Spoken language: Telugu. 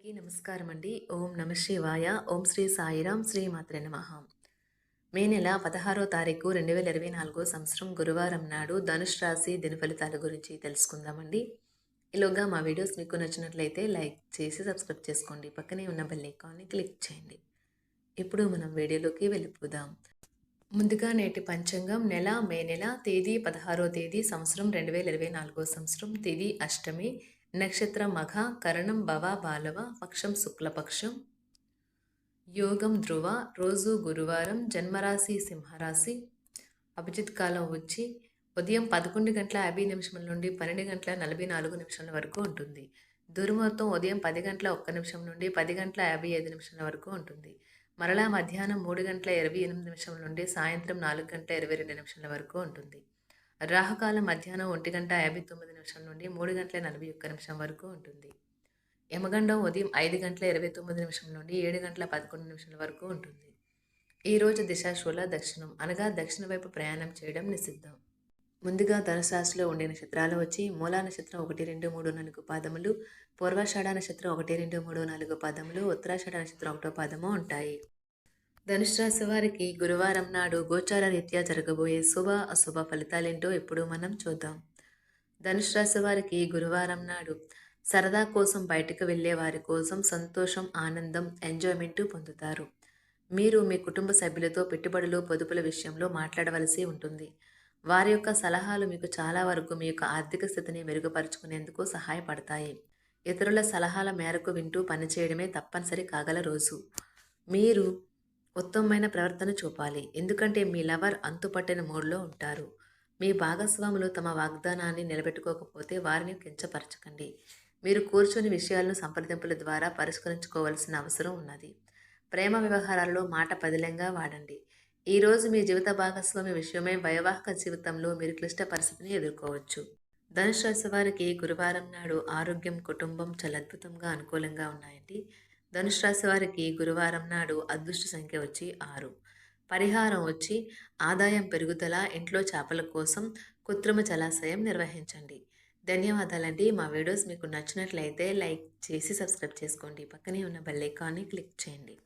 అందరికీ నమస్కారం అండి ఓం నమ శివాయ. ఓం శ్రీ సాయిరాం శ్రీ మాత్ర నమః. మే నెల పదహారో తారీఖు రెండు వేల ఇరవై నాలుగో సంవత్సరం గురువారం నాడు ధనుష్ రాశి దిన ఫలితాల గురించి తెలుసుకుందామండి. ఈలోగా మా వీడియోస్ మీకు నచ్చినట్లయితే లైక్ చేసి సబ్స్క్రైబ్ చేసుకోండి. పక్కనే ఉన్న బెల్ ఐకాన్ని క్లిక్ చేయండి. ఇప్పుడు మనం వీడియోలోకి వెళ్ళిపోదాం. ముందుగా నేటి పంచాంగం నెల మే నెల తేదీ పదహారో తేదీ సంవత్సరం రెండు వేల ఇరవై నాలుగో సంవత్సరం తేదీ అష్టమి. నక్షత్రం మఘ కరణం భవ బాలవ పక్షం శుక్లపక్షం. యోగం ధ్రువ రోజు గురువారం జన్మరాశి సింహరాశి. అభిజిత్ కాలం వచ్చి ఉదయం పదకొండు గంటల యాభై నిమిషం నుండి పన్నెండు గంటల నలభై నాలుగు నిమిషాల వరకు ఉంటుంది. దుర్ముహూర్తం ఉదయం పది గంటల ఒక్క నిమిషం నుండి పది గంటల యాభై ఐదు నిమిషాల వరకు ఉంటుంది. మరలా మధ్యాహ్నం మూడు గంటల ఇరవై ఎనిమిది నిమిషం నుండి సాయంత్రం నాలుగు గంటల ఇరవై రెండు నిమిషాల వరకు ఉంటుంది. రాహుకాలం మధ్యాహ్నం ఒంటి గంట యాభై తొమ్మిది నిమిషం నుండి మూడు గంటల నలభై ఒక్క నిమిషం వరకు ఉంటుంది. యమగండం ఉదయం ఐదు గంటల ఇరవై తొమ్మిది నిమిషం నుండి ఏడు గంటల పదకొండు నిమిషాల వరకు ఉంటుంది. ఈరోజు దిశాశూల దక్షిణం అనగా దక్షిణ వైపు ప్రయాణం చేయడం నిషిద్ధం. ముందుగా ధనుసాసులో ఉండే నక్షత్రాలు వచ్చి మూలా నక్షత్రం ఒకటి రెండు మూడు నాలుగు పాదములు పూర్వాషాఢ నక్షత్రం ఒకటి రెండు మూడు నాలుగు పాదములు ఉత్తరాషాఢ నక్షత్రం ఒకటో పాదము ఉంటాయి. ధనుసు రాశి వారికి గురువారం నాడు గోచార రీత్యా జరగబోయే శుభ అశుభ ఫలితాలేంటో ఇప్పుడు మనం చూద్దాం. ధనుసు రాశి వారికి గురువారం నాడు సరదా కోసం బయటకు వెళ్ళే వారి కోసం సంతోషం ఆనందం ఎంజాయ్మెంట్ పొందుతారు. మీరు మీ కుటుంబ సభ్యులతో పెట్టుబడులు పొదుపుల విషయంలో మాట్లాడవలసి ఉంటుంది. వారి యొక్క సలహాలు మీకు చాలా వరకు మీ యొక్క ఆర్థిక స్థితిని మెరుగుపరుచుకునేందుకు సహాయపడతాయి. ఇతరుల సలహాల మేరకు వింటూ పనిచేయడమే తప్పనిసరి కాగల రోజు. మీరు ఉత్తమమైన ప్రవర్తన చూపాలి. ఎందుకంటే మీ లవర్ అంతుపట్టిన మూడ్లో ఉంటారు. మీ భాగస్వాములు తమ వాగ్దానాన్ని నిలబెట్టుకోకపోతే వారిని కించపరచకండి. మీరు కూర్చొని విషయాలను సంప్రదింపుల ద్వారా పరిష్కరించుకోవాల్సిన అవసరం ఉన్నది. ప్రేమ వ్యవహారాల్లో మాట పదిలంగా వాడండి. ఈరోజు మీ జీవిత భాగస్వామి విషయమై వైవాహిక జీవితంలో మీరు క్లిష్ట పరిస్థితిని ఎదుర్కోవచ్చు. ధనుష్ రాశి వారికి గురువారం నాడు ఆరోగ్యం కుటుంబం చాలా అద్భుతంగా అనుకూలంగా ఉన్నాయండి. ధనుసు రాశి వారికి గురువారం నాడు అదృష్ట సంఖ్య వచ్చి ఆరు. పరిహారం వచ్చి ఆదాయం పెరుగుదల ఇంట్లో చేపల కోసం కృత్రిమ జలాశయం నిర్వహించండి. ధన్యవాదాలండి. మా వీడియోస్ మీకు నచ్చినట్లయితే లైక్ చేసి సబ్స్క్రైబ్ చేసుకోండి. పక్కనే ఉన్న బెల్ ఐకాన్ని క్లిక్ చేయండి.